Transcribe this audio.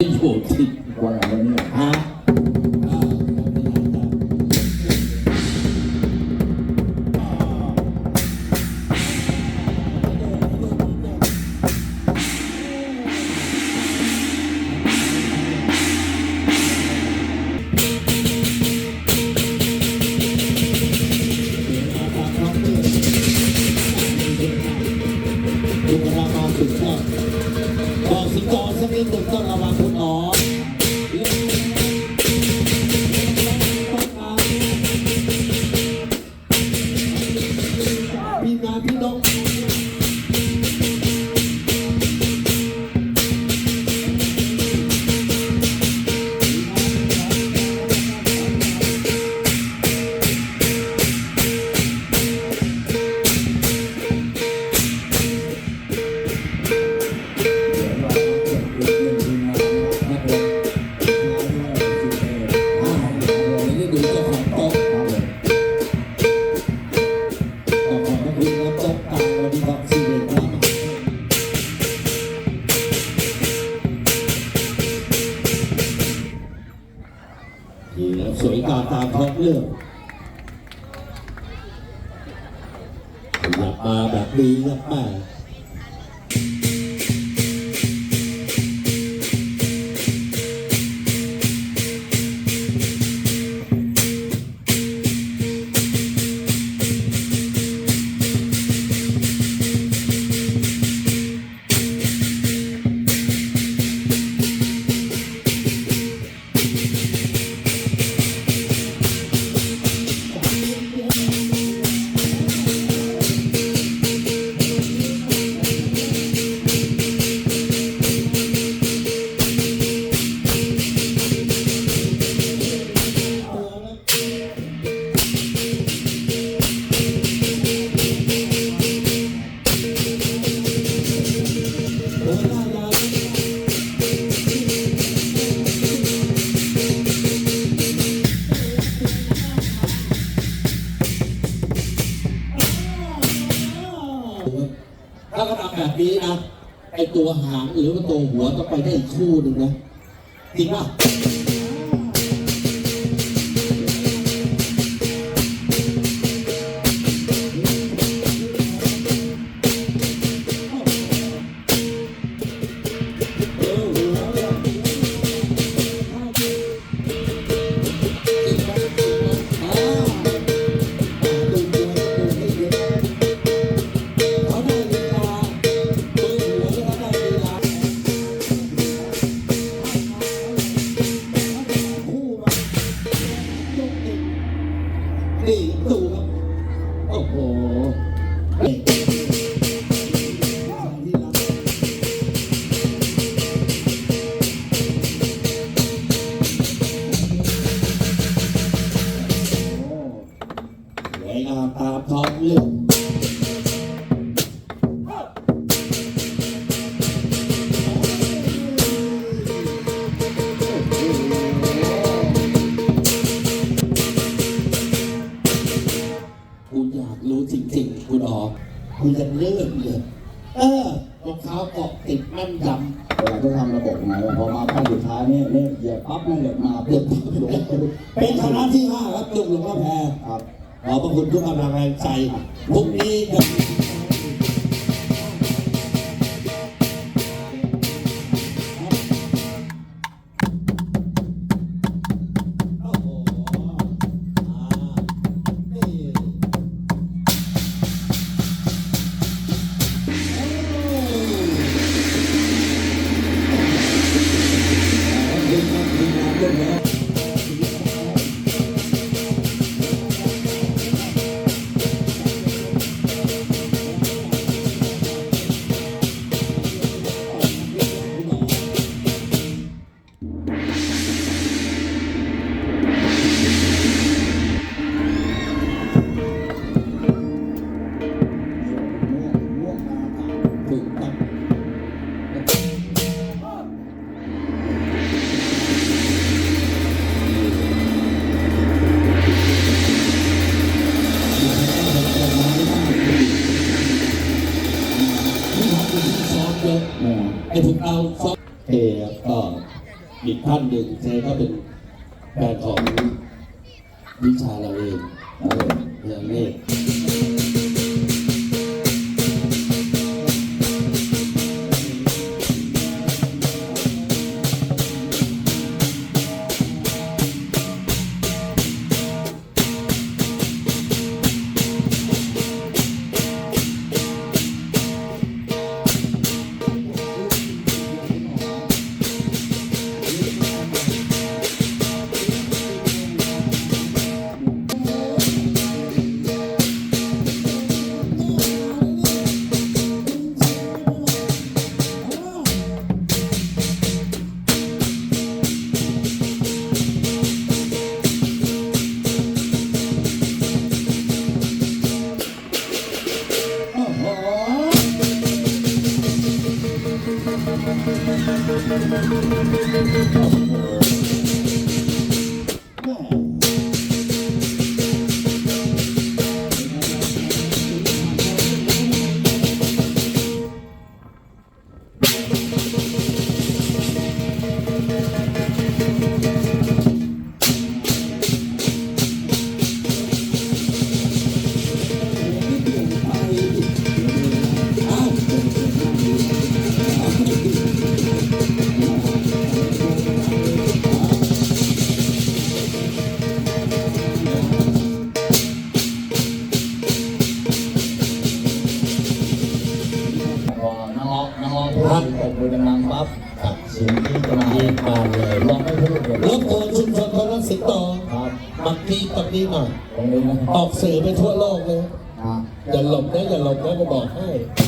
อยู่ที่วันไหนวันนี้ กสิงโตสักนิดหนึ่งต้องระวังคุณอ๋อ ลืองอยากมาแบบนี้ครับแม่ ถ้าเขาทำแบบนี้นะไอตัวหางหรือว่าตัวหัวต้องไปได้อีกคู่หนึ่งนะจริงป่ะ นี่ดูครับโอ้โหเฮ้ยรักสวยงามตามท้องเรื่อง ลื่อนเลยเออรองเท้าเกาะติดแม่นยเวลาเขาทำระบบไงพอมาขั้นสุดท้ายเนี่ยเนี่ยเหยียบปั๊บนั่นเหยียบมาำเปลี่เดืยอนดหลงเป็นคณะที่ห้าครับลุงหลวงพ่อแพรครับขอบพระคุณทุกกำลังแรงใจพรุ่งนี้จะ ถู ไอ้พวกเราซอเอก็อีกท่านหนึ่งเจก็เป็นแฟนของวิชาเราเองเออเมฆ Thank you. กดีปักดีหน่อยตรงนี้นะคอรับอกสื่อไปทั่วโลกเลยอะอย่าหลบนะอย่าหลบนะจะบอกให้ค